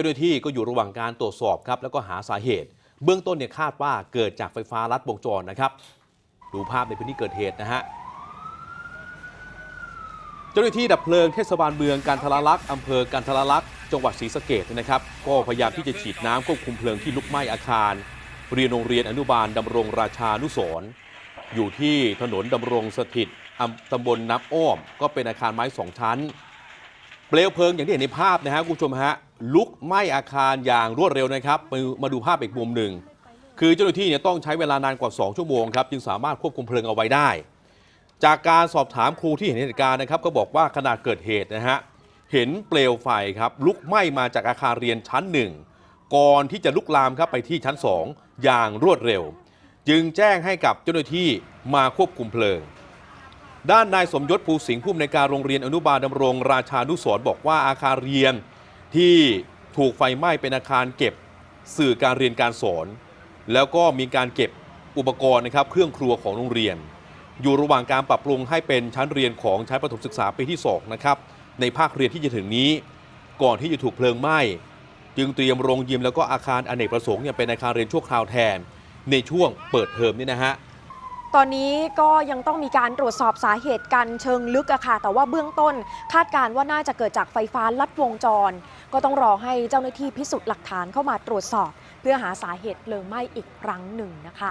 จ้าหน้าที่ก็อยู่ระหว่างการตรวจสอบครับแล้วก็หาสาเหตุ เบื้องต้นเนี่ยคาดว่าเกิดจากไฟฟ้าลัดวงจรนะครับ ดูภาพในพื้นที่เกิดเหตุนะฮะเจ้าหน้าที่ดับเพลิงเทศบาลเมืองการทรลักษ์อำเภอการทรลักษ์จังหวัดศรีสะเกดนะครับ ก็พยายามที่จะฉีดน้ำควบคุมเพลิงที่ลุกไหม้อาคาร เรียนโรงเรียนอนุบาลดำรงราชานุสร์อยู่ที่ถนนดำรงสถิตอำตำบลนับอ้อม ก็เป็นอาคารไม้สองชั้น เปลวเพลิงอย่างที่เห็นในภาพนะฮะคุณผู้ชมฮะลุกไหม้อาคารอย่างรวดเร็วนะครับมามาดูภาพอีกมุมหนึ่ง คือเจ้าหน้าที่เนี่ยต้องใช้เวลานานกว่า 2 ชั่วโมงครับจึงสามารถควบคุมเพลิงเอาไว้ได้ จากการสอบถามครูที่เห็นเหตุการณ์นะครับ ก็บอกว่าขณะเกิดเหตุนะฮะเห็นเปลวไฟครับลุกไหม้มาจากอาคารเรียนชั้นหนึ่งก่อนที่จะลุกลามครับไปที่ชั้น 2 อย่างรวดเร็ว จึงแจ้งให้กับเจ้าหน้าที่มาควบคุมเพลิง ด้านนายสมยศภูสิงห์ผู้อำนวยการโรงเรียนอนุบาลดำรงราชานุสรณ์บอกว่าอาคารเรียนที่ถูกไฟไหม้เป็นอาคารเก็บสื่อการเรียนการสอน แล้วก็มีการเก็บอุปกรณ์นะครับเครื่องครัวของโรงเรียน อยู่ระหว่างการปรับปรุงให้เป็นชั้นเรียนของชั้นประถมศึกษาปีที่2นะครับในภาคเรียนที่จะถึงนี้ ก่อนที่จะถูกเพลิงไหม้ จึงเตรียมโรงยิมแล้วก็อาคารอเนกประสงค์เนี่ยเป็นอาคารเรียนชั่วคราวแทน ในช่วงเปิดเทอมนี่นะฮะ ตอนนี้ก็ยังต้องมีการตรวจสอบสาเหตุกันเชิงลึกอะค่ะ แต่ว่าเบื้องต้นคาดการว่าน่าจะเกิดจากไฟฟ้าลัดวงจร ก็ต้องรอให้เจ้าหน้าที่พิสูจน์หลักฐานเข้ามาตรวจสอบ เพื่อหาสาเหตุเพลิงไหม้อีกครั้งหนึ่งนะคะ